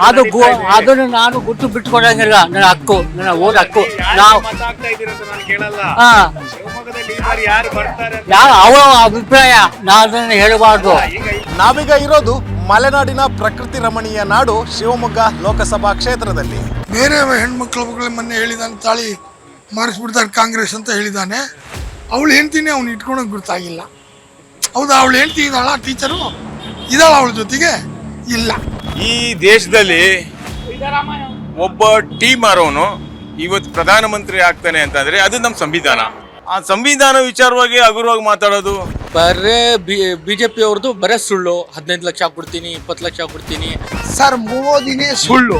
ಅದು ಗೋ- ಅದನ್ನು ನಾನು ಗುಟ್ಟು ಬಿಟ್ಕೊಡಂಗಿಲ್ಲ. ನನ್ನ ಹಕ್ಕು ನನ್ನ ಓದ್ ಹಕ್ಕು. ನಾವು ಮತ ಆಗ್ತಾ ಇದ್ದೀರಾ ಅಂತ ನಾನು ಕೇಳಲ್ಲ. ಹಾ ಶಿವಮೊಗ್ಗದಲ್ಲಿ ಈ ಬಾರಿ ಯಾರು ಬರ್ತಾರೆ ಅಂತ ಯಾವ ಅವರ ಅಭಿಪ್ರಾಯ? ನಾನು ಅದನ್ನು ಹೇಳಬಾರ್ದು. ಈಗ ನಾವೀಗ ಇರೋದು ಮಲೆನಾಡಿನ ಪ್ರಕೃತಿ ರಮಣೀಯ ನಾಡು ಶಿವಮೊಗ್ಗ ಲೋಕಸಭಾ ಕ್ಷೇತ್ರದಲ್ಲಿ. ಬೇರೆ ಹೆಣ್ಮಕ್ಳುಗಳು ಮೊನ್ನೆ ಹೇಳಿದಾನೆ ತಾಳಿ ಮಾರಿಸ್ಬಿಡ್ತಾರೆ ಕಾಂಗ್ರೆಸ್ ಅಂತ ಹೇಳಿದಾನೆ. ಅವಳು ಹೆಂಡ್ತಿನೇ ಅವ್ನು ಇಟ್ಕೊಳಕ್ ಗೊತ್ತಾಗಿಲ್ಲ ಹೌದಾ ಅವಳು ಹೆಂಡ್ತಿ ಇದ್ದಾಳ ಟೀಚರು ಇದ್ದಾಳ ಅವಳ ಜೊತೆಗೆ? ಇಲ್ಲ. ಈ ದೇಶದಲ್ಲಿ ಒಬ್ಬ ಟೀ ಮಾರೋನು ಇವತ್ತು ಪ್ರಧಾನಮಂತ್ರಿ ಆಗ್ತಾನೆ ಅಂತಂದ್ರೆ ಅದು ನಮ್ಮ ಸಂವಿಧಾನ. ಆ ಸಂವಿಧಾನ ವಿಚಾರವಾಗಿ ಹಗುರವಾಗಿ ಮಾತಾಡೋದು? ಬರೇ ಬಿ ಬಿಜೆಪಿ ಅವ್ರದ್ದು ಬರೇ ಸುಳ್ಳು. ಹದಿನೈದು ಲಕ್ಷ ಕೊಡ್ತೀನಿ ಇಪ್ಪತ್ತು ಲಕ್ಷ ಕೊಡ್ತೀನಿ. ಸರ್ ಮೋದಿನೇ ಸುಳ್ಳು.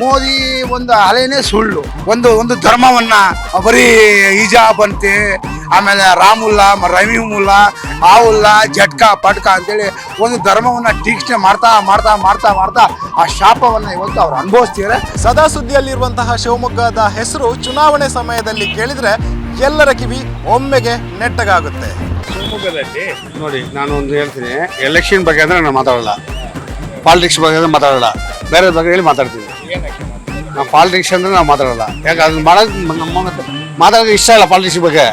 ಮೋದಿ ಒಂದು ಅಲೆನೇ ಸುಳ್ಳು. ಒಂದು ಒಂದು ಧರ್ಮವನ್ನ ಬರೀ ಈಜಾ ಅಂತೆ ಆಮೇಲೆ ರಾಮುಲ್ಲಾ ಮ- ಮುಲ್ಲ ಆವುಲ್ಲಾ ಜಟ್ಕಾ ಪಟ್ಕ ಅಂತೇಳಿ ಒಂದು ಧರ್ಮವನ್ನು ಟೀಕ್ಷಣೆ ಮಾಡ್ತಾ ಮಾಡ್ತಾ ಮಾಡ್ತಾ ಮಾಡ್ತಾ ಆ ಶಾಪವನ್ನು ಇವತ್ತು ಅವ್ರು ಅನುಭವಿಸ್ತಿದ್ದಾರೆ ಸದಾ ಸುದ್ದಿಯಲ್ಲಿರುವಂತಹ ಶಿವಮೊಗ್ಗದ ಹೆಸರು ಚುನಾವಣೆ ಸಮಯದಲ್ಲಿ ಕೇಳಿದರೆ ಎಲ್ಲರ ಕಿವಿ ಒಮ್ಮೆಗೆ ನೆಟ್ಟಗಾಗುತ್ತೆ. ಶಿವಮೊಗ್ಗದಲ್ಲಿ ನೋಡಿ ನಾನು ಒಂದು ಹೇಳ್ತೀನಿ ಎಲೆಕ್ಷನ್ ಬಗ್ಗೆ ಅಂದರೆ ನಾನು ಮಾತಾಡಲ್ಲ. ಪಾಲಿಟಿಕ್ಸ್ ಬಗ್ಗೆ ಅಂದರೆ ಮಾತಾಡಲ್ಲ. ಬೇರೆ ಬಗ್ಗೆ ಹೇಳಿ ಮಾತಾಡ್ತೀನಿ ನಾವು ಪಾಲಿಟಿಕ್ಸ್ ಅಂದರೆ ನಾವು ಮಾತಾಡಲ್ಲ. ಯಾಕೆ ಅದನ್ನ ಮಾಡೋದು ನಮ್ಮ ಮಾತಾಡೋದು ಇಷ್ಟ ಇಲ್ಲ ಪಾಲಿಟಿಕ್ಸ್ ಬಗ್ಗೆ.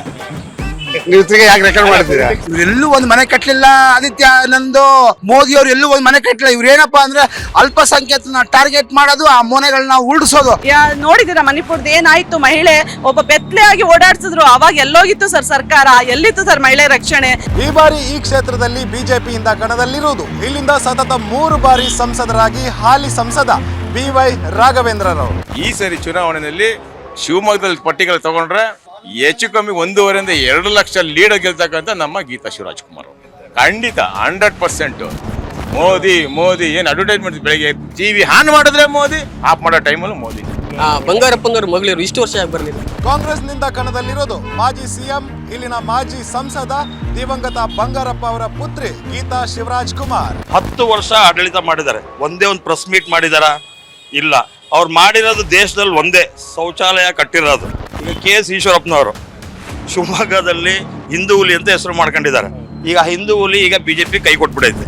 ನೀವು ತಿರ್ಗಿ ಯಾಕೆ ರೆಕಾರ್ಡ್ ಮಾಡ್ತೀರಾ? ಎಲ್ಲೂ ಒಂದು ಮನೆ ಕಟ್ಟಲಿಲ್ಲ ಆದಿತ್ಯ ನಂದು ಮೋದಿ ಅವರು ಎಲ್ಲೂ ಒಂದು ಮನೆ ಕಟ್ಟಲಿಲ್ಲ ಏನಪ್ಪಾ ಅಂದ್ರೆ ಅಲ್ಪಸಂಖ್ಯಾತನ ಟಾರ್ಗೆಟ್ ಮಾಡೋದು ಆ ಮನೆಗಳನ್ನ ಉರುಳಿಸೋದು ಯಾ ನೋಡಿದಿರ ಮಣಿಪುರದ ಏನಾಯ್ತು? ಮಹಿಳೆ ಒಬ್ಬ ಬೆತ್ತಲೆ ಆಗಿ ಓಡಾಡ್ಸಿದ್ರು ಅವಾಗ ಎಲ್ಲೋಗಿತ್ತು ಸರ್ ಸರ್ಕಾರ ಎಲ್ಲಿತ್ತು ಸರ್ ಮಹಿಳೆ ರಕ್ಷಣೆ? ಈ ಬಾರಿ ಈ ಕ್ಷೇತ್ರದಲ್ಲಿ ಬಿಜೆಪಿಯಿಂದ ಕಣದಲ್ಲಿರುವುದು. ಇಲ್ಲಿಂದ ಸತತ ಮೂರು ಬಾರಿ ಸಂಸದರಾಗಿ ಹಾಲಿ ಸಂಸದ ಬಿ ವೈ ರಾಘವೇಂದ್ರರವರು. ಈ ಸರಿ ಚುನಾವಣೆಯಲ್ಲಿ ಶಿವಮೊಗ್ಗದಲ್ಲಿ ಪಟ್ಟಿಗಳು ತಗೊಂಡ್ರೆ ಹೆಚ್ಚು ಕಮ್ಮಿ ಒಂದೂವರೆಯಿಂದ ಎರಡು ಲಕ್ಷ ಲೀಡ್ ಗೆಲ್ತಕ್ಕಂಥ ನಮ್ಮ ಗೀತಾ ಶಿವರಾಜ್ ಕುಮಾರ್ ಅವರು. ಖಂಡಿತ ಹಂಡ್ರೆಡ್ ಪರ್ಸೆಂಟ್. ಮೋದಿ ಮೋದಿ ಏನು ಅಡ್ವರ್ಟೈಸ್ಮೆಂಟ್ ಬೆಳಿಗ್ಗೆ ಟಿವಿ ಹಾನ್ ಮಾಡಿದ್ರೆ ಮೋದಿ ಆಫ್ ಮಾಡೋ ಟೈಮಲ್ಲೂ ಮೋದಿ. ಆ ಬಂಗಾರಪ್ಪಂಗರ ಮಗಳಿರು ಇಷ್ಟು ವರ್ಷ ಯಾಕೆ ಬರಲಿಲ್ಲ? ಕಾಂಗ್ರೆಸ್ನಿಂದ ಕಣದಲ್ಲಿರೋದು ಮಾಜಿ ಸಿಎಂ ಇಲ್ಲಿನ ಮಾಜಿ ಸಂಸದ ದಿವಂಗತ ಬಂಗಾರಪ್ಪ ಅವರ ಪುತ್ರಿ ಗೀತಾ ಶಿವರಾಜ್ ಕುಮಾರ್. ಹತ್ತು ವರ್ಷ ಆಡಳಿತ ಮಾಡಿದ್ದಾರೆ. ಒಂದೇ ಒಂದು ಪ್ರೆಸ್ ಮೀಟ್ ಮಾಡಿದಾರ? ಇಲ್ಲ. ಅವ್ರು ಮಾಡಿರೋದು ದೇಶದಲ್ಲಿ ಒಂದೇ ಶೌಚಾಲಯ ಕಟ್ಟಿರೋದು. ಕೆ ಎಸ್ ಈಶ್ವರಪ್ಪನವರು ಶಿವಮೊಗ್ಗದಲ್ಲಿ ಹಿಂದೂ ಹುಲಿ ಅಂತ ಹೆಸರು ಮಾಡ್ಕೊಂಡಿದ್ದಾರೆ. ಈಗ ಹಿಂದೂ ಹುಲಿ ಈಗ ಬಿಜೆಪಿ ಕೈ ಕೊಟ್ಬಿಡೈತೆ.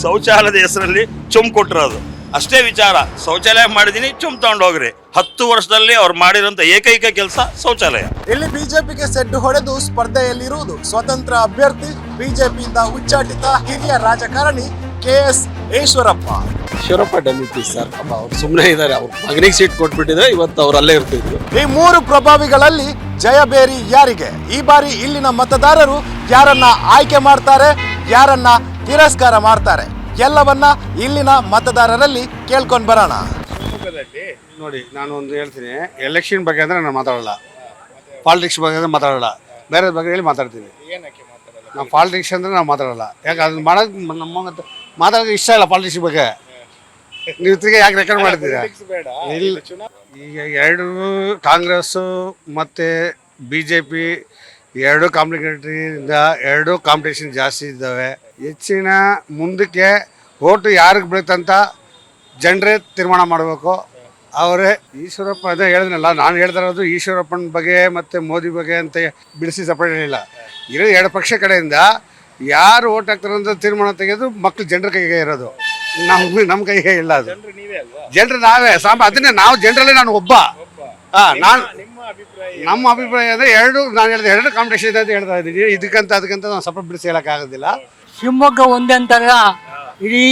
ಶೌಚಾಲಯದ ಹೆಸರಲ್ಲಿ ಚುಮ್ ಕೊಟ್ಟಿರೋದು. ಅಷ್ಟೇ ವಿಚಾರ, ಶೌಚಾಲಯ ಮಾಡಿದೀನಿ, ಚುಮ್ ತಗೊಂಡೋಗ್ರಿ ಹತ್ತು ವರ್ಷದಲ್ಲಿ ಅವ್ರು ಮಾಡಿರೋಂಥ ಏಕೈಕ ಕೆಲಸ ಶೌಚಾಲಯ. ಇಲ್ಲಿ ಬಿಜೆಪಿಗೆ ಸೆಡ್ಡು ಹೊಡೆದು ಸ್ಪರ್ಧೆಯಲ್ಲಿರುವುದು ಸ್ವತಂತ್ರ ಅಭ್ಯರ್ಥಿ, ಬಿಜೆಪಿಯಿಂದ ಉಚ್ಚಾಟಿತ ಹಿರಿಯ ರಾಜಕಾರಣಿ ಕೆ ಎಸ್ ಈಶ್ವರಪ್ಪ. ಈಶ್ವರಪ್ಪ ಡೆಮಿಟಿ ಸರ್ ಅವರು ಅವ್ರು ಸುಮ್ಮನೆ ಇದ್ದಾರೆ ಅವ್ರ ಮಗನಿಗೆ ಸೀಟ್ ಕೊಟ್ಬಿಟ್ಟಿದ್ರೆ ಇವತ್ತು ಅವ್ರು ಅಲ್ಲೇ ಇರ್ತಿದ್ರು. ಈ ಮೂರು ಪ್ರಭಾವಿಗಳಲ್ಲಿ ಜಯಬೇರಿ ಯಾರಿಗೆ? ಈ ಬಾರಿ ಇಲ್ಲಿನ ಮತದಾರರು ಯಾರನ್ನ ಆಯ್ಕೆ ಮಾಡ್ತಾರೆ ಯಾರನ್ನ ತಿರಸ್ಕಾರ ಮಾಡ್ತಾರೆ? ಎಲ್ಲವನ್ನ ಇಲ್ಲಿನ ಮತದಾರರಲ್ಲಿ ಕೇಳ್ಕೊಂಡ್ ಬರೋಣ. ನೋಡಿ ನಾನು ಒಂದು ಹೇಳ್ತೀನಿ. ಎಲೆಕ್ಷನ್ ಬಗ್ಗೆ ಅಂದ್ರೆ ನಾನು ಮಾತಾಡಲ್ಲ. ಪಾಲಿಟಿಕ್ಸ್ ಬಗ್ಗೆ ಅಂದ್ರೆ ಮಾತಾಡಲ್ಲ. ಬೇರೆ ಬಗ್ಗೆ ಹೇಳಿ ಮಾತಾಡ್ತೀನಿ ನಾವು ಪಾಲಿಟಿಕ್ಸ್ ಅಂದ್ರೆ ನಾವು ಮಾತಾಡಲ್ಲ. ಯಾಕೆ ಅದನ್ನ ಮಾಡೋದು ನಮ್ಮ ಮಾತಾಡೋದು ಇಷ್ಟ ಇಲ್ಲ ಪಾಲಿಟಿಕ್ಸ್ ಬಗ್ಗೆ. ನೀವು ತಿರ್ಗಿ ಯಾಕೆ ರೆಕಾರ್ಡ್ ಮಾಡಿದ್ದೀರಾ ಬೇಡ. ಇಲ್ಲ. ಈಗ ಎರಡು ಕಾಂಗ್ರೆಸ್ಸು ಮತ್ತು ಬಿ ಜೆ ಪಿ ಎರಡು ಕಾಂಪ್ಲಿಕೇಟರಿಯಿಂದ ಎರಡು ಕಾಂಪಿಟೇಷನ್ ಜಾಸ್ತಿ ಇದ್ದಾವೆ. ಹೆಚ್ಚಿನ ಮುಂದಕ್ಕೆ ಓಟು ಯಾರಿಗೆ ಬೀಳುತ್ತಂತ ಜನರೇ ತೀರ್ಮಾನ ಮಾಡಬೇಕು. ಅವರೇ ಈಶ್ವರಪ್ಪ ಅದೇ ಹೇಳಿದ್ನಲ್ಲ ನಾನು ಹೇಳ್ತಾ ಇರೋದು ಈಶ್ವರಪ್ಪನ ಬಗ್ಗೆ ಮತ್ತು ಮೋದಿ ಬಗ್ಗೆ ಅಂತ ಬಿಡಿಸಿ ಸಪ್ರೇಟ್ ಹೇಳಿಲ್ಲ. ಇರೋ ಎರಡು ಪಕ್ಷ ಕಡೆಯಿಂದ ಯಾರು ಓಟ್ ಹಾಕ್ತಾರೆ ಅಂತ ತೀರ್ಮಾನ ತೆಗೆದು ಮಕ್ಕಳು ಜನರ ಕೈಗೆ ಇರೋದು. ನಮ್ಮ ನಮ್ಮ ಕೈಗೆ ಇಲ್ಲ ಅದು. ನೀವೇ ಅಲ್ವಾ? ಜನರು ನಾವೇ. ಸಾಂಬ ಅದನ್ನೇ ನಾವು ಜನರಲ್ಲೇ ನಾನು ಒಬ್ಬ. ಹಾ ನಾನು ನಿಮ್ಮ ಅಭಿಪ್ರಾಯ ಅಂದ್ರೆ ಎರಡು ನಾನು ಹೇಳಿದೆ ಎರಡು ಕಾಂಪಿಟೇಷನ್ ಇದೆ ಅಂತ ಹೇಳ್ತಾ ಇದ್ದೀನಿ. ಇದಕ್ಕಂತ ಅದಕ್ಕಂತ ನಾನು ಸಪರೇಟ್ ಬಿಡಿಸಿ ಹೇಳೋಕ್ಕಾಗೋದಿಲ್ಲ. ಶಿವಮೊಗ್ಗ ಒಂದೇ ಅಂತಲ್ಲ ಇಡೀ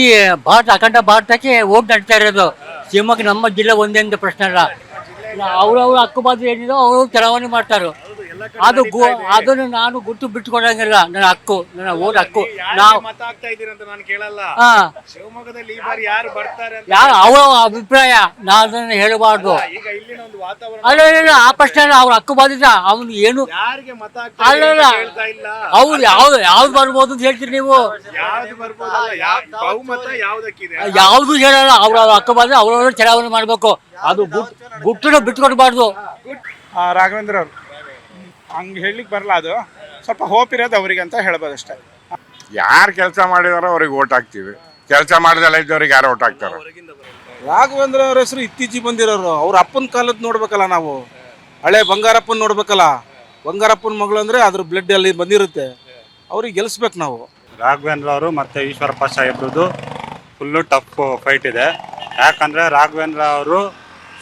ಭಾರತ ಅಖಂಡ ಭಾರತಕ್ಕೆ ಓಟ್ ನಡ್ತಾ ಇರೋದು. ಶಿವಮೊಗ್ಗ ನಮ್ಮ ಜಿಲ್ಲೆ ಒಂದೇ ಅಂತ ಪ್ರಶ್ನೆ ಅಲ್ಲ. ಅವ್ರವ್ರ ಹಕ್ಕುಬಾದ್ರು ಏನಿದೋ ಅವರು ಚಲಾವಣೆ ಮಾಡ್ತಾರೆ. ಅದು ಗು ಅದನ್ನು ನಾನು ಗುಟ್ಟು ಬಿಟ್ಟುಕೊಡಂಗಿಲ್ಲ ನನ್ನ ಹಕ್ಕು ನನ್ನ ಓಟ್ ಹಕ್ಕು. ನಾವು ಮತ ಆಗ್ತಾ ಇದ್ದೀರಾ ಅಂತ ನಾನು ಕೇಳಲ್ಲ. ಹಾ. ಶಿವಮೊಗ್ಗದಲ್ಲಿ ಈ ಬಾರಿ ಯಾರು ಬರ್ತಾರೆ ಅಂತ ಯಾರು ಅವರ ಅಭಿಪ್ರಾಯ ನಾನು ಅದನ್ನು ಹೇಳಬಾರ್ದು. ಈಗ ಇಲ್ಲಿನ ಒಂದು ವಾತಾವರಣ ಅಲ್ಲ ಇಲ್ಲ ಆ ಪ್ರಶ್ನೆ ಅಲ್ಲ ಅವ್ರ ಹಕ್ಕು ಬಾಧಿತ ಅವನು ಏನು ಯಾರಿಗೆ ಮತ ಆಗ್ತಾ ಅಲ್ಲ ಇದ್ದೀರಾ ಅಂತ ಕೇಳ್ತಾ ಇಲ್ಲ. ಅವ್ರು ಯಾವ್ದು ಯಾವ್ದು ಬರ್ಬೋದು ಅಂತ ಹೇಳ್ತೀರಿ ನೀವು? ಯಾವ್ದು ಬರ್ಬೋದಲ್ಲ ಯಾವ ಬಹುಮತ ಯಾವ್ದಕ್ಕಿದೆ? ಯಾವ್ದು ಹೇಳಲ್ಲ. ಅವ್ರ ಅವ್ರ ಹಕ್ಕು ಬಾಧಿತ ಅವ್ರವ್ರ ಚಲಾವಣೆ ಮಾಡ್ಬೇಕು. ಅದು ಗುಟ್ ಗುಟ್ಟನ್ನು ಬಿಟ್ಕೊಡ್ಬಾರ್ದು. ರಾಘವೇಂದ್ರ ಅವರು. ಹಂಗೆ ಹೇಳಲಿಕ್ಕೆ ಬರಲ್ಲ ಅದು. ಸ್ವಲ್ಪ ಹೋಪ್ ಇರೋದು ಅವರಿಗೆ ಅಂತ ಹೇಳ್ಬೋದು ಅಷ್ಟೇ. ಯಾರು ಕೆಲಸ ಮಾಡಿದಾರೋ ಅವ್ರಿಗೆ ಓಟ್ ಹಾಕ್ತೀವಿ. ಕೆಲಸ ಮಾಡಿದಲ್ಲ ಇದ್ದವ್ರಿಗೆ ಯಾರು ಓಟ್ ಹಾಕ್ತಾರೆ? ರಾಘವೇಂದ್ರ ಅವ್ರ ಹೆಸರು ಇತ್ತೀಚೆಗೆ ಬಂದಿರೋರು. ಅವ್ರ ಅಪ್ಪನ ಕಾಲದ್ದು ನೋಡ್ಬೇಕಲ್ಲ ನಾವು. ಹಳೆ ಬಂಗಾರಪ್ಪನ ನೋಡ್ಬೇಕಲ್ಲ. ಬಂಗಾರಪ್ಪನ ಮಗಳು ಅಂದರೆ ಅದ್ರ ಬ್ಲಡ್ ಅಲ್ಲಿ ಬಂದಿರುತ್ತೆ. ಅವ್ರಿಗೆ ಗೆಲ್ಲಿಸ್ಬೇಕು ನಾವು. ರಾಘವೇಂದ್ರ ಅವರು ಮತ್ತು ಈಶ್ವರಪ್ಪ ಸಾಹೇಬ್ರದ್ದು ಫುಲ್ಲು ಟಫ್ ಫೈಟ್ ಇದೆ. ಯಾಕಂದರೆ ರಾಘವೇಂದ್ರ ಅವರು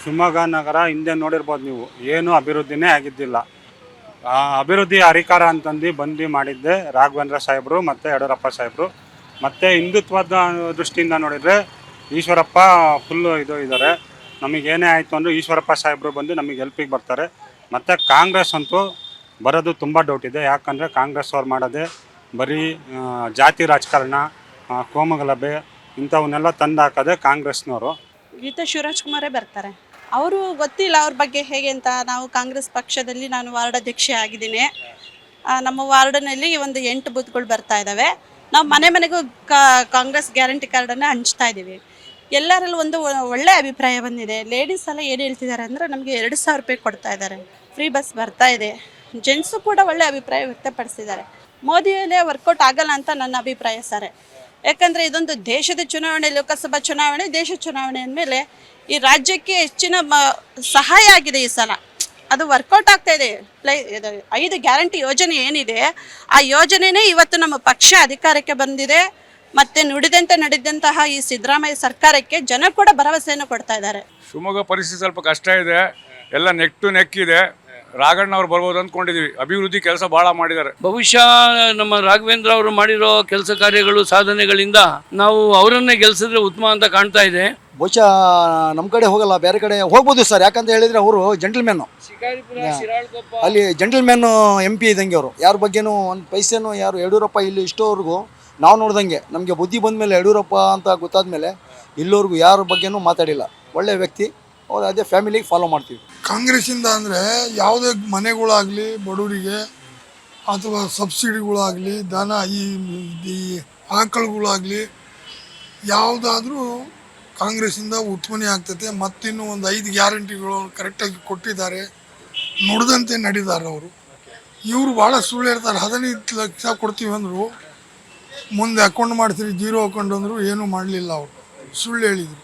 ಶಿವಮೊಗ್ಗ ನಗರ ಹಿಂದೆ ನೋಡಿರ್ಬೋದು ನೀವು. ಏನೂ ಅಭಿವೃದ್ಧಿನೇ ಆಗಿದ್ದಿಲ್ಲ. ಅಭಿವೃದ್ಧಿ ಹರಿಕಾರ ಅಂತಂದು ಬಂದು ಮಾಡಿದ್ದೆ ರಾಘವೇಂದ್ರ ಸಾಹೇಬರು ಮತ್ತು ಯಡಿಯೂರಪ್ಪ ಸಾಹೇಬರು. ಮತ್ತು ಹಿಂದುತ್ವದ ದೃಷ್ಟಿಯಿಂದ ನೋಡಿದರೆ ಈಶ್ವರಪ್ಪ ಫುಲ್ಲು ಇದು ಇದ್ದಾರೆ. ನಮಗೇನೇ ಆಯಿತು ಅಂದರೂ ಈಶ್ವರಪ್ಪ ಸಾಹೇಬರು ಬಂದು ನಮಗೆ ಹೆಲ್ಪಿಗೆ ಬರ್ತಾರೆ. ಮತ್ತು ಕಾಂಗ್ರೆಸ್ ಅಂತೂ ಬರೋದು ತುಂಬ ಡೌಟ್ ಇದೆ. ಯಾಕಂದರೆ ಕಾಂಗ್ರೆಸ್ ಅವ್ರು ಮಾಡೋದೇ ಬರೀ ಜಾತಿ ರಾಜಕಾರಣ ಕೋಮಗಲಭೆ ಇಂಥವನ್ನೆಲ್ಲ ತಂದು ಹಾಕೋದೇ ಕಾಂಗ್ರೆಸ್ನವರು. ಗೀತಾ ಶಿವರಾಜ್ ಕುಮಾರೇ ಬರ್ತಾರೆ. ಅವರು ಗೊತ್ತಿಲ್ಲ ಅವ್ರ ಬಗ್ಗೆ ಹೇಗೆ ಅಂತ. ನಾವು ಕಾಂಗ್ರೆಸ್ ಪಕ್ಷದಲ್ಲಿ ನಾನು ವಾರ್ಡ್ ಅಧ್ಯಕ್ಷೆ ಆಗಿದ್ದೀನಿ. ನಮ್ಮ ವಾರ್ಡ್ನಲ್ಲಿ ಒಂದು ಎಂಟು ಬೂತ್ಗಳು ಬರ್ತಾ ಇದ್ದಾವೆ ನಾವು ಮನೆ ಮನೆಗೂ ಕಾಂಗ್ರೆಸ್ ಗ್ಯಾರಂಟಿ ಕಾರ್ಡನ್ನು ಹಂಚ್ತಾ ಇದ್ದೀವಿ. ಎಲ್ಲರಲ್ಲೂ ಒಂದು ಒಳ್ಳೆ ಅಭಿಪ್ರಾಯ ಬಂದಿದೆ. ಲೇಡೀಸ್ ಎಲ್ಲ ಏನು ಹೇಳ್ತಿದ್ದಾರೆ ಅಂದರೆ ನಮಗೆ ಎರಡು ಸಾವಿರ ರೂಪಾಯಿ ಕೊಡ್ತಾ ಇದ್ದಾರೆ. ಫ್ರೀ ಬಸ್ ಬರ್ತಾ ಇದೆ. ಜೆಂಟ್ಸು ಕೂಡ ಒಳ್ಳೆ ಅಭಿಪ್ರಾಯ ವ್ಯಕ್ತಪಡಿಸಿದ್ದಾರೆ. ಮೋದಿಯಲ್ಲೇ ವರ್ಕೌಟ್ ಆಗಲ್ಲ ಅಂತ ನನ್ನ ಅಭಿಪ್ರಾಯ ಸರ್. ಯಾಕಂದರೆ ಇದೊಂದು ದೇಶದ ಚುನಾವಣೆ, ಲೋಕಸಭಾ ಚುನಾವಣೆ, ದೇಶ ಚುನಾವಣೆ ಅಂದಮೇಲೆ ಈ ರಾಜ್ಯಕ್ಕೆ ಹೆಚ್ಚಿನ ಮ, ಸಹಾಯ ಆಗಿದೆ ಈ ಸಲ. ಅದು ವರ್ಕೌಟ್ ಆಗ್ತಾ ಇದೆ. ಪ್ಲೈ, ಇದು ಐದು ಗ್ಯಾರಂಟಿ ಯೋಜನೆ ಏನಿದೆ, ಆ ಯೋಜನೆನೇ ಇವತ್ತು ನಮ್ಮ ಪಕ್ಷ ಅಧಿಕಾರಕ್ಕೆ ಬಂದಿದೆ. ಮತ್ತೆ ನುಡಿದಂತೆ ನಡೆದಂತಹ ಈ ಸಿದ್ದರಾಮಯ್ಯ ಸರ್ಕಾರಕ್ಕೆ ಜನ ಕೂಡ ಭರವಸೆಯನ್ನು ಕೊಡ್ತಾ ಇದ್ದಾರೆ. ಶಿವಮೊಗ್ಗ ಪರಿಸ್ಥಿತಿ ಸ್ವಲ್ಪ ಕಷ್ಟ ಇದೆ. ಎಲ್ಲ ನೆಕ್ ಟು ನೆಕ್ ಇದೆ ರಾಘಣ್ಣ ಅವ್ರು ಬರ್ಬೋದು ಅಂದ್ಕೊಂಡಿದ್ದೀವಿ ಅಭಿವೃದ್ಧಿ ಕೆಲಸ ಭಾಳ ಮಾಡಿದ್ದಾರೆ. ಬಹುಶಃ ನಮ್ಮ ರಾಘವೇಂದ್ರ ಅವರು ಮಾಡಿರೋ ಕೆಲಸ ಕಾರ್ಯಗಳು ಸಾಧನೆಗಳಿಂದ ನಾವು ಅವರನ್ನೇ ಗೆಲ್ಸಿದ್ರೆ ಉತ್ತಮ ಅಂತ ಕಾಣ್ತಾ ಇದೆ. ಬಹುಶಃ ನಮ್ಮ ಕಡೆ ಹೋಗಲ್ಲ ಬೇರೆ ಕಡೆ ಹೋಗ್ಬೋದು ಸರ್. ಯಾಕಂತ ಹೇಳಿದ್ರೆ ಅವರು ಜೆಂಟಲ್ಮೆನ್ನು ಅಲ್ಲಿ ಜೆಂಟಲ್ಮೆನ್ ಎಂ ಪಿ ಇದ್ದಂಗೆ ಅವರು. ಯಾರ ಬಗ್ಗೆನೂ ಒಂದು ಪೈಸೆನೂ ಯಾರು ಯಡಿಯೂರಪ್ಪ ಇಲ್ಲಿ ಇಷ್ಟೋವರೆಗೂ ನಾವು ನೋಡ್ದಂಗೆ. ನಮಗೆ ಬುದ್ಧಿ ಬಂದ ಮೇಲೆ ಯಡಿಯೂರಪ್ಪ ಅಂತ ಗೊತ್ತಾದ ಮೇಲೆ ಇಲ್ಲೋರ್ಗು ಯಾರ ಬಗ್ಗೆನೂ ಮಾತಾಡಿಲ್ಲ. ಒಳ್ಳೆ ವ್ಯಕ್ತಿ. ಅವ್ರು ಅದೇ ಫ್ಯಾಮಿಲಿಗೆ ಫಾಲೋ ಮಾಡ್ತೀವಿ. ಕಾಂಗ್ರೆಸ್ಸಿಂದ ಅಂದರೆ ಯಾವುದೇ ಮನೆಗಳಾಗಲಿ, ಬಡವರಿಗೆ ಅಥವಾ ಸಬ್ಸಿಡಿಗಳಾಗಲಿ, ದನ, ಈ ಆಕಳುಗಳಾಗಲಿ ಯಾವುದಾದ್ರೂ ಕಾಂಗ್ರೆಸ್ಸಿಂದ ಉತ್ಪನ್ನ ಆಗ್ತೈತೆ. ಮತ್ತಿನ್ನು ಒಂದು ಐದು ಗ್ಯಾರಂಟಿಗಳು ಕರೆಕ್ಟಾಗಿ ಕೊಟ್ಟಿದ್ದಾರೆ. ನುಡಿದಂತೆ ನಡೀತಾರೆ ಅವರು. ಇವರು ಭಾಳ ಸುಳ್ಳು ಹೇಳ್ತಾರೆ. ಹದಿನೈದು ಲಕ್ಷ ಕೊಡ್ತೀವಿ ಅಂದರು, ಮುಂದೆ ಅಕೌಂಟ್ ಮಾಡ್ತೀರಿ ಜೀರೋ ಅಕೌಂಟ್ ಅಂದರು ಏನೂ ಮಾಡಲಿಲ್ಲ ಅವರು. ಸುಳ್ಳು ಹೇಳಿದರು.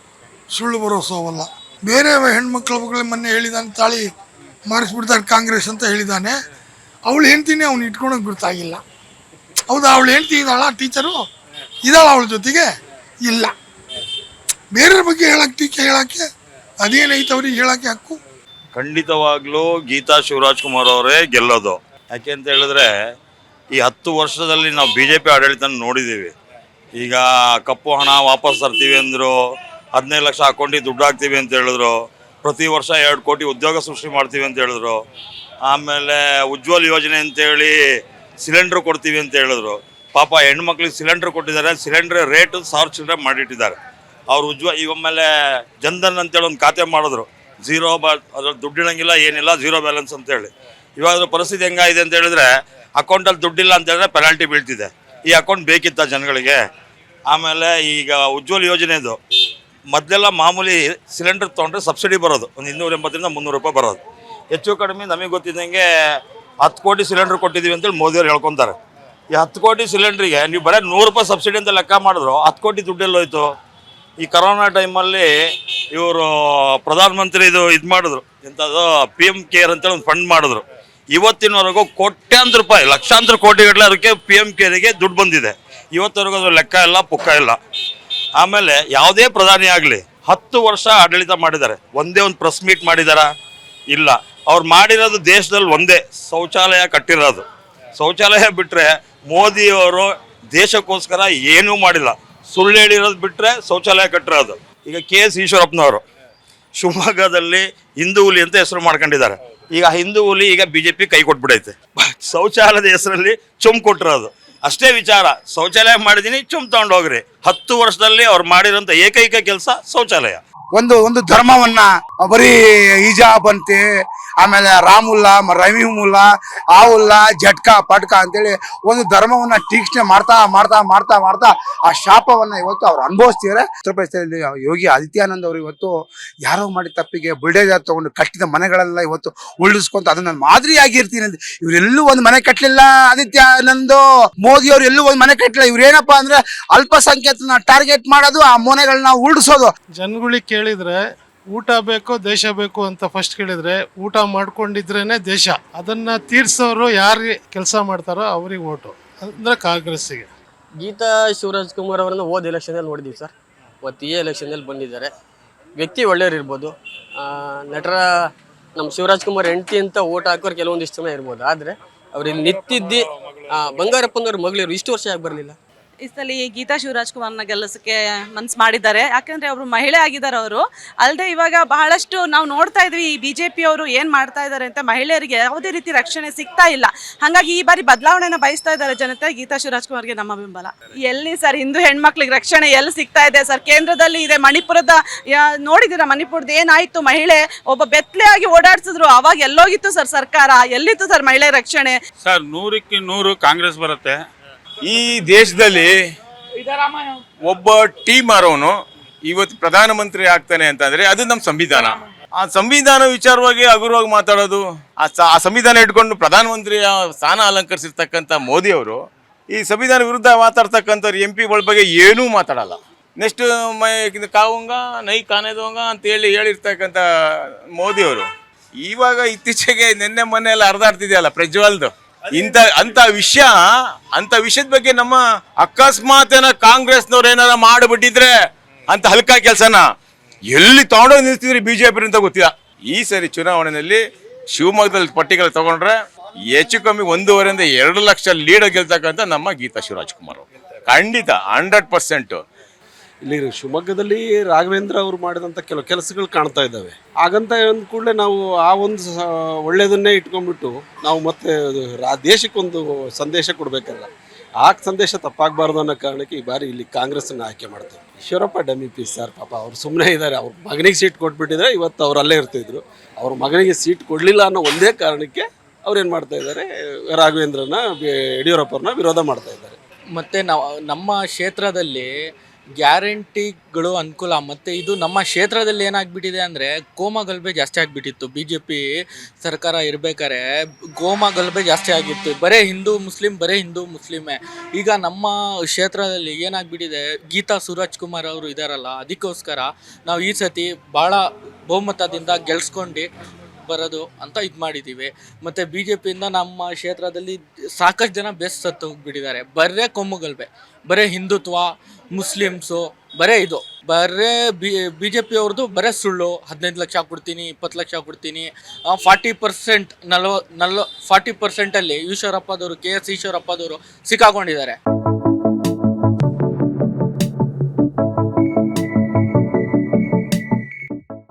ಸುಳ್ಳು ಭರೋಸವಲ್ಲ ಬೇರೆ ಹೆಣ್ಮಕ್ಳ ಬಗ್ಗೆ ಮೊನ್ನೆ ಹೇಳಿದಾನೆ, ತಾಳಿ ಮಾರಿಸ್ಬಿಡ್ತಾರೆ ಕಾಂಗ್ರೆಸ್ ಅಂತ ಹೇಳಿದ್ದಾನೆ ಅವಳು ಹೆಂಡ್ತಿನೇ ಅವ್ನು ಇಟ್ಕೊಳಕ್ಕೆ ಗೊತ್ತಾಗಿಲ್ಲ ಹೌದಾ, ಅವಳು ಹೆಂಡ್ತಿ ಇದ್ದಾಳ, ಟೀಚರು? ಇದ್ದಾಳ ಅವಳ ಜೊತೆಗೆ? ಇಲ್ಲ. ಬೇರೆಯವ್ರ ಬಗ್ಗೆ ಹೇಳಕ್ಕೆ, ಟೀಕೆ ಹೇಳಕ್ಕೆ, ಅದೇನೈತೆ ಅವ್ರಿಗೆ ಹೇಳಕ್ಕೆ ಹಕ್ಕು? ಖಂಡಿತವಾಗ್ಲೂ ಗೀತಾ ಶಿವರಾಜ್ ಕುಮಾರ್ ಅವರೇ ಗೆಲ್ಲೋದು. ಯಾಕೆ ಅಂತ ಹೇಳಿದ್ರೆ, ಈ ಹತ್ತು ವರ್ಷದಲ್ಲಿ ನಾವು ಬಿ ಜೆ ಪಿ ಆಡಳಿತ ನೋಡಿದ್ದೀವಿ. ಈಗ ಕಪ್ಪು ಹಣ ವಾಪಸ್ ತರ್ತೀವಿ ಅಂದರು ಹದಿನೈದು ಲಕ್ಷ ಅಕೌಂಟಿಗೆ ದುಡ್ಡು ಹಾಕ್ತೀವಿ ಅಂತ ಹೇಳಿದ್ರು. ಪ್ರತಿ ವರ್ಷ ಎರಡು ಕೋಟಿ ಉದ್ಯೋಗ ಸೃಷ್ಟಿ ಮಾಡ್ತೀವಿ ಅಂತ ಹೇಳಿದ್ರು. ಆಮೇಲೆ ಉಜ್ವಲ್ ಯೋಜನೆ ಅಂತೇಳಿ ಸಿಲಿಂಡ್ರ್ ಕೊಡ್ತೀವಿ ಅಂತ ಹೇಳಿದ್ರು. ಪಾಪ ಹೆಣ್ಮಕ್ಳಿಗೆ ಸಿಲಿಂಡ್ರ್ ಕೊಟ್ಟಿದ್ದಾರೆ. ಸಿಲಿಂಡ್ರ್ ರೇಟು ಸಾವಿರ ಚಿಲ್ಲರೆ ಮಾಡಿಟ್ಟಿದ್ದಾರೆ. ಅವ್ರು ಉಜ್ವ ಇವಮ್ಮೇಲೆ ಜನ್ಧನ್ ಅಂತೇಳಿ ಒಂದು ಖಾತೆ ಮಾಡಿದ್ರು. ಝೀರೋ ಬ, ಅದ್ರಲ್ಲಿ ದುಡ್ಡು ಇಡಂಗಿಲ್ಲ, ಏನಿಲ್ಲ ಝೀರೋ ಬ್ಯಾಲೆನ್ಸ್ ಅಂತೇಳಿ ಇವಾಗ ಪರಿಸ್ಥಿತಿ ಹೆಂಗಾಗಿದೆ ಅಂತ ಹೇಳಿದ್ರೆ ಅಕೌಂಟಲ್ಲಿ ದುಡ್ಡಿಲ್ಲ ಅಂತ ಹೇಳಿದ್ರೆ ಪೆನಾಲ್ಟಿ ಬೀಳ್ತಿದೆ. ಈ ಅಕೌಂಟ್ ಬೇಕಿತ್ತ ಜನಗಳಿಗೆ? ಆಮೇಲೆ ಈಗ ಉಜ್ವಲ್ ಯೋಜನೆದು. ಮೊದಲೆಲ್ಲ ಮಾಮೂಲಿ ಸಿಲಿಂಡರ್ ತೊಗೊಂಡ್ರೆ ಸಬ್ಸಿಡಿ ಬರೋದು. ಒಂದು ಇನ್ನೂರ ಎಂಬತ್ತರಿಂದ ಮುನ್ನೂರು ರೂಪಾಯಿ ಬರೋದು. ಹೆಚ್ಚು ಕಡಿಮೆ ನಮಗೆ ಗೊತ್ತಿದ್ದಂಗೆ ಹತ್ತು ಕೋಟಿ ಸಿಲಿಂಡರ್ ಕೊಟ್ಟಿದ್ದೀವಿ ಅಂತೇಳಿ ಮೋದಿಯವ್ರು ಹೇಳ್ಕೊತಾರೆ. ಈ ಹತ್ತು ಕೋಟಿ ಸಿಲಿಂಡ್ರಿಗೆ ನೀವು ಬರೀ ನೂರು ರೂಪಾಯಿ ಸಬ್ಸಿಡಿ ಅಂತ ಲೆಕ್ಕ ಮಾಡಿದ್ರು, ಹತ್ತು ಕೋಟಿ ದುಡ್ಡೆಲ್ಲೋಯ್ತು ಈ ಕರೋನಾ ಟೈಮಲ್ಲಿ ಇವರು ಪ್ರಧಾನಮಂತ್ರಿ ಇದು ಇದು ಮಾಡಿದ್ರು, ಎಂಥದ್ದು ಪಿ ಎಂ ಕೇರ್ ಅಂತೇಳಿ ಒಂದು ಫಂಡ್ ಮಾಡಿದ್ರು. ಇವತ್ತಿನವರೆಗೂ ಕೋಟ್ಯಾಂತರ ರೂಪಾಯಿ, ಲಕ್ಷಾಂತರ ಕೋಟಿಗಟ್ಟಲೆ ಅದಕ್ಕೆ ಪಿ ಎಂ ಕೇರಿಗೆ ದುಡ್ಡು ಬಂದಿದೆ. ಇವತ್ತವರೆಗೂ ಅದ್ರ ಲೆಕ್ಕ ಇಲ್ಲ, ಪುಕ್ಕ ಇಲ್ಲ. ಆಮೇಲೆ ಯಾವುದೇ ಪ್ರಧಾನಿ ಆಗಲಿ, ಹತ್ತು ವರ್ಷ ಆಡಳಿತ ಮಾಡಿದ್ದಾರೆ. ಒಂದೇ ಒಂದು ಪ್ರೆಸ್ ಮೀಟ್ ಮಾಡಿದಾರ? ಇಲ್ಲ. ಅವ್ರು ಮಾಡಿರೋದು ದೇಶದಲ್ಲಿ ಒಂದೇ, ಶೌಚಾಲಯ ಕಟ್ಟಿರೋದು. ಶೌಚಾಲಯ ಬಿಟ್ಟರೆ ಮೋದಿಯವರು ದೇಶಕ್ಕೋಸ್ಕರ ಏನೂ ಮಾಡಿಲ್ಲ. ಸುಳ್ಳು ಹೇಳಿರೋದು ಬಿಟ್ಟರೆ ಶೌಚಾಲಯ ಕಟ್ಟಿರೋದು. ಈಗ ಕೆ ಎಸ್ ಈಶ್ವರಪ್ಪನವರು ಶಿವಮೊಗ್ಗದಲ್ಲಿ ಹಿಂದೂ ಹುಲಿ ಅಂತ ಹೆಸರು ಮಾಡ್ಕೊಂಡಿದ್ದಾರೆ. ಈಗ ಹಿಂದೂ ಹುಲಿ ಈಗ ಬಿ ಜೆ ಪಿ ಕೈ ಕೊಟ್ಬಿಡೈತೆ. ಶೌಚಾಲಯದ ಹೆಸರಲ್ಲಿ ಚುಮ್ ಕೊಟ್ಟಿರೋದು. ಅಷ್ಟೇ ವಿಚಾರ. ಶೌಚಾಲಯ ಮಾಡಿದ್ದೀನಿ ಚುಮ್ ತಗೊಂಡೋಗ್ರಿ ಹತ್ತು ವರ್ಷದಲ್ಲಿ ಅವ್ರು ಮಾಡಿರೋಂಥ ಏಕೈಕ ಕೆಲಸ ಶೌಚಾಲಯ. ಒಂದು ಒಂದು ಧರ್ಮವನ್ನ ಬರೀ ಹಿಜಾಬ್ ಅಂತೆ, ಆಮೇಲೆ ರಾಮುಲ್ಲಾ ರವಿಮುಲ್ಲ ಆವುಲ್ಲಾ ಜಟ್ಕಾ ಪಟ್ಕ ಅಂತೇಳಿ ಒಂದು ಧರ್ಮವನ್ನ ಟೀಕ್ಷಣೆ ಮಾಡ್ತಾ ಮಾಡ್ತಾ ಮಾಡ್ತಾ ಮಾಡ್ತಾ ಆ ಶಾಪವನ್ನ ಇವತ್ತು ಅವ್ರು ಅನುಭವಿಸ್ತಿದ್ದಾರೆ ಉತ್ತರ ಪ್ರದೇಶದಲ್ಲಿ ಯೋಗಿ ಆದಿತ್ಯಾನಂದ್ ಅವರು ಇವತ್ತು ಯಾರೋ ಮಾಡಿ ತಪ್ಪಿಗೆ ಬುಲ್ಡೇಜರ್ ತಗೊಂಡು ಕಟ್ಟಿದ ಮನೆಗಳೆಲ್ಲ ಇವತ್ತು ಉಳಿಸ್ಕೊಂತ ಅದನ್ನ ಮಾದರಿಯಾಗಿರ್ತೀನಿ ಅಂತ ಇವರೆಲ್ಲೂ ಒಂದು ಮನೆ ಕಟ್ಟಲಿಲ್ಲ ಆದಿತ್ಯಾನಂದ್. ಮೋದಿ ಅವ್ರು ಎಲ್ಲೂ ಒಂದು ಮನೆ ಕಟ್ಟಲಿಲ್ಲ ಇವ್ರೇನಪ್ಪಾ ಅಂದ್ರೆ ಅಲ್ಪಸಂಖ್ಯಾತನ ಟಾರ್ಗೆಟ್ ಮಾಡೋದು, ಆ ಮನೆಗಳನ್ನ ಉಳಿಸೋದು ಜನಗಳಿಗೆ ಕೇಳಿದ್ರೆ ಊಟ ಬೇಕು ದೇಶ ಬೇಕು ಅಂತ ಫಸ್ಟ್ ಕೇಳಿದ್ರೆ ಊಟ ಮಾಡ್ಕೊಂಡಿದ್ರೇನೆ ದೇಶ. ಅದನ್ನ ತೀರ್ಸೋರು ಯಾರು ಕೆಲಸ ಮಾಡ್ತಾರೋ ಅವ್ರಿಗೆ ಓಟು. ಅಂದ್ರೆ ಕಾಂಗ್ರೆಸ್ಸಿಗೆ. ಗೀತಾ ಶಿವರಾಜ್ ಕುಮಾರ್ ಅವರನ್ನು ಹೋದ ಎಲೆಕ್ಷನಲ್ಲಿ ನೋಡಿದ್ದೀವಿ ಸರ್. ಮತ್ತು ಈ ಎಲೆಕ್ಷನಲ್ಲಿ ಬಂದಿದ್ದಾರೆ. ವ್ಯಕ್ತಿ ಒಳ್ಳೆಯವ್ರು ಇರ್ಬೋದು. ನಟರ ನಮ್ಮ ಶಿವರಾಜ್ ಕುಮಾರ್ ಹೆಂಡತಿ ಅಂತ ಓಟ್ ಹಾಕೋರು ಕೆಲವೊಂದಿಷ್ಟು ಜನ ಇರ್ಬೋದು. ಆದರೆ ಅವ್ರಿಗೆ ನಿತ್ತಿದ್ದು ಬಂಗಾರಪ್ಪನವ್ರ ಮಗಳಿರು ಇಷ್ಟು ವರ್ಷ ಯಾಕೆ ಬರಲಿಲ್ಲ? ಈ ಸಲ ಈ ಗೀತಾ ಶಿವರಾಜ್ ಕುಮಾರ್ನ ಗೆಲ್ಲಿಸಕ್ಕೆ ಮನ್ಸು ಮಾಡಿದ್ದಾರೆ. ಯಾಕಂದ್ರೆ ಅವರು ಮಹಿಳೆ ಆಗಿದ್ದಾರೆ ಅವರು. ಅಲ್ಲದೆ ಇವಾಗ ಬಹಳಷ್ಟು ನಾವು ನೋಡ್ತಾ ಇದ್ವಿ ಈ ಬಿಜೆಪಿ ಅವರು ಏನ್ ಮಾಡ್ತಾ ಇದ್ದಾರೆ ಅಂತ ಮಹಿಳೆಯರಿಗೆ ಯಾವುದೇ ರೀತಿ ರಕ್ಷಣೆ ಸಿಗ್ತಾ ಇಲ್ಲ. ಹಾಗಾಗಿ ಈ ಬಾರಿ ಬದಲಾವಣೆನ ಬಯಸ್ತಾ ಇದ್ದಾರೆ ಜನತೆ. ಗೀತಾ ಶಿವರಾಜ್ ಕುಮಾರ್ಗೆ ನಮ್ಮ ಬೆಂಬಲ. ಎಲ್ಲಿ ಸರ್ ಹಿಂದೂ ಹೆಣ್ಮಕ್ಳಿಗೆ ರಕ್ಷಣೆ ಎಲ್ಲಿ ಸಿಗ್ತಾ ಇದೆ? ಸರ್ ಕೇಂದ್ರದಲ್ಲಿ ಇದೆ ಮಣಿಪುರದ ನೋಡಿದಿರ ಮಣಿಪುರದ ಏನಾಯ್ತು? ಮಹಿಳೆ ಒಬ್ಬ ಬೆತ್ತಲೆ ಆಗಿ ಓಡಾಡ್ಸಿದ್ರು. ಅವಾಗ ಎಲ್ಲೋಗಿತ್ತು ಸರ್ ಸರ್ಕಾರ? ಎಲ್ಲಿತ್ತು ಸರ್ ಮಹಿಳೆ ರಕ್ಷಣೆ? ಸರ್ ನೂರಕ್ಕೆ ನೂರು ಕಾಂಗ್ರೆಸ್ ಬರುತ್ತೆ. ಈ ದೇಶದಲ್ಲಿ ಒಬ್ಬ ಟೀ ಮಾರೋನು, ಇವತ್ತು ಪ್ರಧಾನಮಂತ್ರಿ ಆಗ್ತಾನೆ ಅಂತಂದ್ರೆ ಅದು ನಮ್ಮ ಸಂವಿಧಾನ. ಆ ಸಂವಿಧಾನ ವಿಚಾರವಾಗಿ ಹಗುರವಾಗಿ ಮಾತಾಡೋದು, ಆ ಸಂವಿಧಾನ ಇಟ್ಕೊಂಡು ಪ್ರಧಾನಮಂತ್ರಿಯ ಸ್ಥಾನ ಅಲಂಕರಿಸಿರ್ತಕ್ಕಂಥ ಮೋದಿ ಅವರು, ಈ ಸಂವಿಧಾನ ವಿರುದ್ಧ ಮಾತಾಡ್ತಕ್ಕಂಥವ್ರು ಎಂ ಪಿಗಳ ಬಗ್ಗೆ ಏನೂ ಮಾತಾಡಲ್ಲ. ನೆಕ್ಸ್ಟ್ ಮೈ ಕಾವಂಗ, ನೈ ಕಾನೆದವಂಗ ಅಂತ ಹೇಳಿ ಹೇಳಿರ್ತಕ್ಕಂಥ ಮೋದಿ ಅವರು, ಇವಾಗ ಇತ್ತೀಚೆಗೆ ನಿನ್ನೆ ಮೊನ್ನೆ ಎಲ್ಲ ಹರಿದಾಡ್ತಿದೆಯಲ್ಲ ಪ್ರಜ್ವಲ್ದು. ಇಂಥ ಅಂತ ವಿಷಯ ಅಂತ ವಿಷಯದ ಬಗ್ಗೆ ನಮ್ಮ ಅಕಸ್ಮಾತ್ ಏನ ಕಾಂಗ್ರೆಸ್ನವ್ರು ಏನಾರ ಮಾಡಿಬಿಟ್ಟಿದ್ರೆ ಅಂತ ಹಲ್ಕ ಕೆಲಸನ? ಎಲ್ಲಿ ತಗೊಂಡೋಗಿ ನಿಲ್ತಿದ್ರಿ ಬಿಜೆಪಿ ಅಂತ ಗೊತ್ತಿಲ್ಲ. ಈ ಸರಿ ಚುನಾವಣೆಯಲ್ಲಿ ಶಿವಮೊಗ್ಗದಲ್ಲಿ ಪಟ್ಟಿಗಳು ತಗೊಂಡ್ರೆ ಹೆಚ್ಚು ಕಮ್ಮಿ ಒಂದೂವರೆಯಿಂದ ಎರಡು ಲಕ್ಷ ಲೀಡ್ ಗೆಲ್ತಕ್ಕಂಥ ನಮ್ಮ ಗೀತಾ ಶಿವರಾಜ್ ಕುಮಾರ್ ಖಂಡಿತ, ಹಂಡ್ರೆಡ್ ಪರ್ಸೆಂಟ್. ಇಲ್ಲಿ ಶಿವಮೊಗ್ಗದಲ್ಲಿ ರಾಘವೇಂದ್ರ ಅವರು ಮಾಡಿದಂಥ ಕೆಲವು ಕೆಲಸಗಳು ಕಾಣ್ತಾ ಇದ್ದಾವೆ. ಹಾಗಂತ ಅಂದ ಕೂಡಲೇ ನಾವು ಆ ಒಂದು ಒಳ್ಳೆಯದನ್ನೇ ಇಟ್ಕೊಂಡ್ಬಿಟ್ಟು ನಾವು ಮತ್ತೆ ರಾ- ದೇಶಕ್ಕೊಂದು ಸಂದೇಶ ಕೊಡಬೇಕಲ್ಲ. ಆ ಸಂದೇಶ ತಪ್ಪಾಗಬಾರ್ದು ಅನ್ನೋ ಕಾರಣಕ್ಕೆ ಈ ಬಾರಿ ಇಲ್ಲಿ ಕಾಂಗ್ರೆಸ್ಸನ್ನು ಆಯ್ಕೆ ಮಾಡ್ತೇವೆ ಈಶ್ವರಪ್ಪ ಡಮಿ ಪಿ ಸರ್ ಪಾಪ ಅವ್ರು ಸುಮ್ಮನೆ ಇದ್ದಾರೆ. ಅವ್ರ ಮಗನಿಗೆ ಸೀಟ್ ಕೊಟ್ಬಿಟ್ಟಿದ್ರೆ ಇವತ್ತು ಅವರಲ್ಲೇ ಇರ್ತಿದ್ರು. ಅವ್ರ ಮಗನಿಗೆ ಸೀಟ್ ಕೊಡಲಿಲ್ಲ ಅನ್ನೋ ಒಂದೇ ಕಾರಣಕ್ಕೆ ಅವ್ರೇನು ಮಾಡ್ತಾ ಇದ್ದಾರೆ, ರಾಘವೇಂದ್ರನ, ಯಡಿಯೂರಪ್ಪರನ್ನ ವಿರೋಧ ಮಾಡ್ತಾ ಇದ್ದಾರೆ. ಮತ್ತು ನಾವು, ನಮ್ಮ ಕ್ಷೇತ್ರದಲ್ಲಿ ಗ್ಯಾರಂಟಿಗಳು ಅನುಕೂಲ. ಮತ್ತು ಇದು ನಮ್ಮ ಕ್ಷೇತ್ರದಲ್ಲಿ ಏನಾಗ್ಬಿಟ್ಟಿದೆ ಅಂದರೆ ಕೋಮ ಗಲಭೆ ಜಾಸ್ತಿ ಆಗಿಬಿಟ್ಟಿತ್ತು. ಬಿ ಜೆ ಪಿ ಸರ್ಕಾರ ಇರ್ಬೇಕಾರೆ ಕೋಮ ಗಲಭೆ ಜಾಸ್ತಿ ಆಗಿತ್ತು. ಬರೇ ಹಿಂದೂ ಮುಸ್ಲಿಂ, ಬರೇ ಹಿಂದೂ ಮುಸ್ಲಿಮೇ. ಈಗ ನಮ್ಮ ಕ್ಷೇತ್ರದಲ್ಲಿ ಏನಾಗ್ಬಿಟ್ಟಿದೆ, ಗೀತಾ ಸೂರಜ್ ಕುಮಾರ್ ಅವರು ಇದ್ದಾರಲ್ಲ ಅದಕ್ಕೋಸ್ಕರ ನಾವು ಈ ಸತಿ ಭಾಳ ಬಹುಮತದಿಂದ ಗೆಲ್ಸ್ಕೊಂಡು ಬರೋದು ಅಂತ ಇದು ಮಾಡಿದ್ದೀವಿ ಮತ್ತು ಬಿ ಜೆ ಪಿಯಿಂದ ನಮ್ಮ ಕ್ಷೇತ್ರದಲ್ಲಿ ಸಾಕಷ್ಟು ಜನ ಬೆಸ್ ಸತ್ತು ಹೋಗ್ಬಿಟ್ಟಿದ್ದಾರೆ. ಬರೇ ಕೊಮ್ಮುಗಲ್ಬೆ ಬರೇ ಹಿಂದುತ್ವ, ಮುಸ್ಲಿಮ್ಸು, ಬರೇ ಇದು. ಬರೇ ಬಿ ಬಿ ಜೆ ಪಿ ಅವ್ರದ್ದು ಬರೇ ಸುಳ್ಳು. ಹದಿನೈದು ಲಕ್ಷ ಕೊಡ್ತೀನಿ, ಇಪ್ಪತ್ತು ಲಕ್ಷ ಕೊಡ್ತೀನಿ. ಫಾರ್ಟಿ ಪರ್ಸೆಂಟ್ ನಲ್ವ ನಲ್ವ, ಫಾರ್ಟಿ ಪರ್ಸೆಂಟಲ್ಲಿ ಈಶ್ವರಪ್ಪದವರು ಕೆ ಎಸ್ ಈಶ್ವರಪ್ಪದವರು ಸಿಕ್ಕಾಕೊಂಡಿದ್ದಾರೆ.